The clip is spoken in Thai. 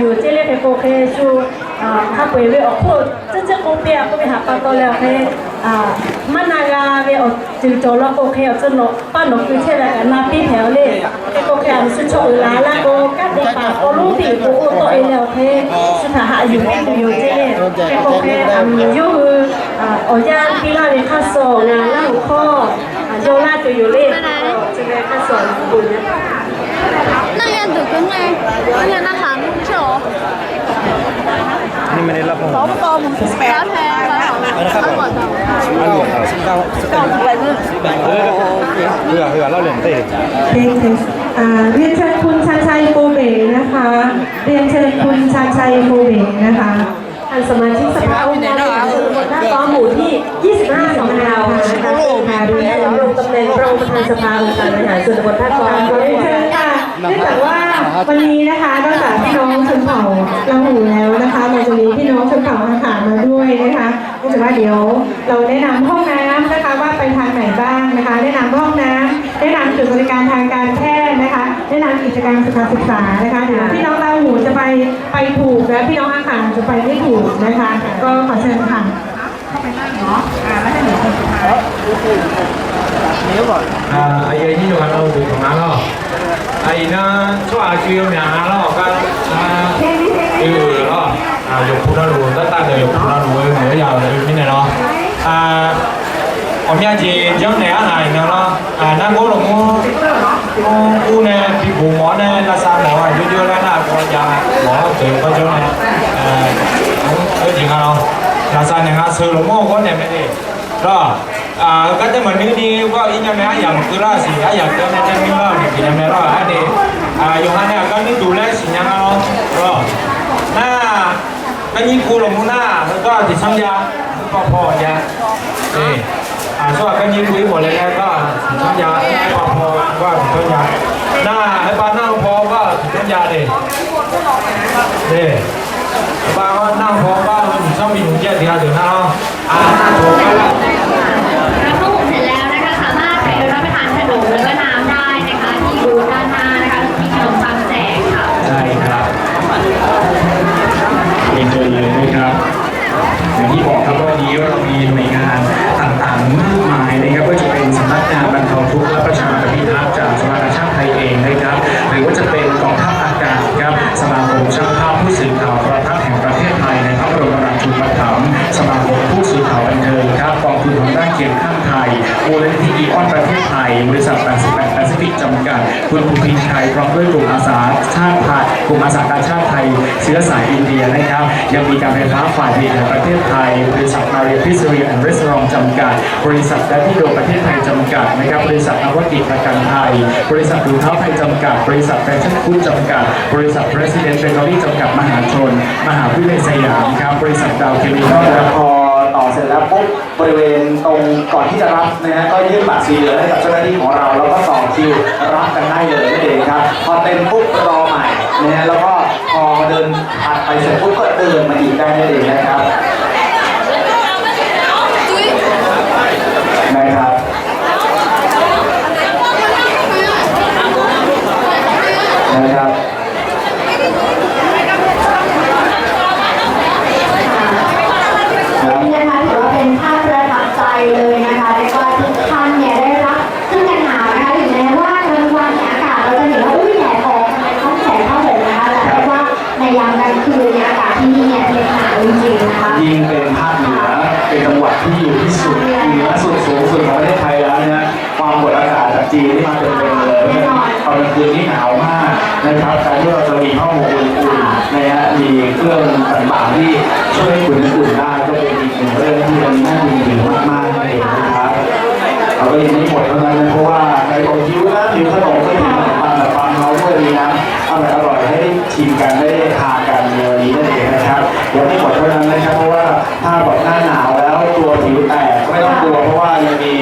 อยู่เจเลเพโกเคชูถ้าป่วยเวออพูดจะจโกเปียก็ไปหาปลาตัวแล้วเคมันนากาเวอจืดโจลโอเคออกจนป้าหนกคือเช่นไรกันนาพี่แถวเลยเอโกเคอัสุดโชว์ลาลาโกกัดเด็กปากโอลูปีโกโอตัวเอแล้วเทสุถาหาอยู่ไม่อยู่เจเลเอโกเคอันยูอ๋อย่างพี่ลาเว้าโซงานล่าหัวข้อ นี่ไม่ได้รับรางวัลตอผมแปดแพงแล้วอร่อยจังอันหลวงเราซึ่งเก้าเก่าไปเลยเออเพื่อเพื่อเราเหรียญเต้เพลงเพลงอ่าเรียนเชิญคุณชาญชัยโกเบนะคะ เรียนเชิญคุณชาญชัยโกเบนะคะท่านสมาชิกสภาองค์การบริหารส่วนตำบลท่าก้อหมู่ที่ 25 ของเรานะคะค่ะดูแล กประธานสภาองค์การบริหารส่วนตำบลท่ากองขอเรียนเชิญค่ะเนื่องจากว่าวันนี้นะคะนอกจากพี่น้องชนเผ่าเราหูแล้วนะคะเราจะมีพี่น้องชนเผ่าอาหารมาด้วยนะคะเนื่งจากว่าเดี๋ยวเราแนะนำห้องน้ำนะคะว่าไปทางไหนบ้างนะคะ แนะนำห้องน้ำ แนะนำจุดบริการทางการแพทย์นะคะ แนะนำกิจกรรมสถานศึกษานะคะเดี๋ยวพี่น้องเราหูจะไปไปถูกและพี่น้องอาหารจะไปไม่ถูกนะคะ ก็ขอเชิญค่ะเข้าไปได้เนาะอ่าแล้วให้หนูคนสุดท้าย nếu rồi. À ai ấy như là đâu cũng không nào ai nó cho ai kêu nhà nó các kêu à, đó. À dục phụ nữ luôn, tất cả đều dục phụ nữ luôn nữa giờ là như này đó. À hôm nay à, thì giống này anh này nó à nó ngủ là ngủ ngủ nè bị bù mỏ nè, là sao mỏ này chưa chưa lên là à, có giờ mỏ từ có chỗ này? À cũng có chuyện không là sao này ngã sư lòng ngủ có nè này đi. Đó อ่าก็จะเหมือนนี้ดีว่าอีกอย่างนะอย่างคือล่าสิอย่างเจ้าแม่เจ้าพี่บ้านอย่างแม่รอดอันนี้อ่าโยฮันเนี่ยก็นี่ดูแลสิอย่างเราก็หน้าก็ยิ่งคูหลงมุน่าแล้วก็ติดสัญญาก็พ่อจ้ะนี่อ่าสวัสดีก็ยิ่งคุยหมดเลยนะก็ติดสัญญาก็พ่อก็ติดสัญญาหน้าให้ป้าหน้าพ่อก็ติดสัญญาเลยนี่ป้าก็นั่งพร้อมบ้านมันอยู่ช่องบินหนึ่งเจ็ดเดียวเดี๋ยวนะอ่าโอเคแล้ว นนี้เรามีหน่วยงาน มูลนิธิอีออนประเทศไทย บริษัท88แปซิฟิกจำกัด คุณภูพินชัยพร้อมด้วยกลุ่มอาสาชาติไทยกลุ่มอาสาการชาติไทย เชื้อสายอินเดียนะครับ ยังมีการไฟฟ้าฝ่ายผลิตแห่งประเทศไทย บริษัทมาเรียพิซเรียแอนด์รีสอร์ทจำกัด บริษัทแดัตติโดประเทศไทยจำกัดนะครับ บริษัทนวกิจประกันไทย บริษัทดูเท้าไทยจำกัด บริษัทแฟชั่นคูดจำกัด บริษัท President b a n g a l i จำกัดมหาชน มหาวิทยาลัยสยามครับ บริษัทดาวเคมีคอลแล้วพอ อเสร็จแล้วปุ๊บบริเวณตรงก่อนที่จะรับนะฮะก็ยื่นบัตรสีเหลืองให้กับเจ้าหน้าที่ของเราแล้วก็ต่อคิวรับกันได้เลยนั่นเองครับ พอเต็มปุ๊บรอใหม่นะฮะแล้วก็พอเดินผัดไปเสร็จปุ๊บก็เดินมาอีกได้นั่นเองนะครับ จุ้ย นะครับนะครับ นี่นะคะถือว่าเป็นภาพประทับใจเลยนะคะเรียกว่าทุกท่านเนี่ยได้รับซึ่งกันหนาวนะคะถึงแม้ว่ากลางวันเนี่ยอากาศเราจะเห็นว่าอุ้ยแดดออกทำไมต้องแสงเข้าผมนะคะแต่เรียกว่าในยามกลางคืนเนี่ยอากาศที่นี่เนี่ยเป็นหนาวจริงๆนะคะ ยิ่งเป็นภาคเหนือเป็นจังหวัดที่อยู่ที่สุดเหนือสุดสูงสุดของประเทศไทยแล้วนะฮะความกดอากาศจากจีนที่มาเต็มเลยตอนกลางคืนนี่หนาวมากนะครับการที่เราจะมีห้องอุ่นๆนะฮะมีเครื่องต่างๆที่ช่วยให้คุณ มกันได้ทานกันในวันนี้นั่นเองนะครับยังไม่หมดเท่านั้นนะครับเพราะว่าถ้าแบบหน้าหนาวแล้วตัวผิวแตกไม่ต้องกลัวเพราะว่ายังมี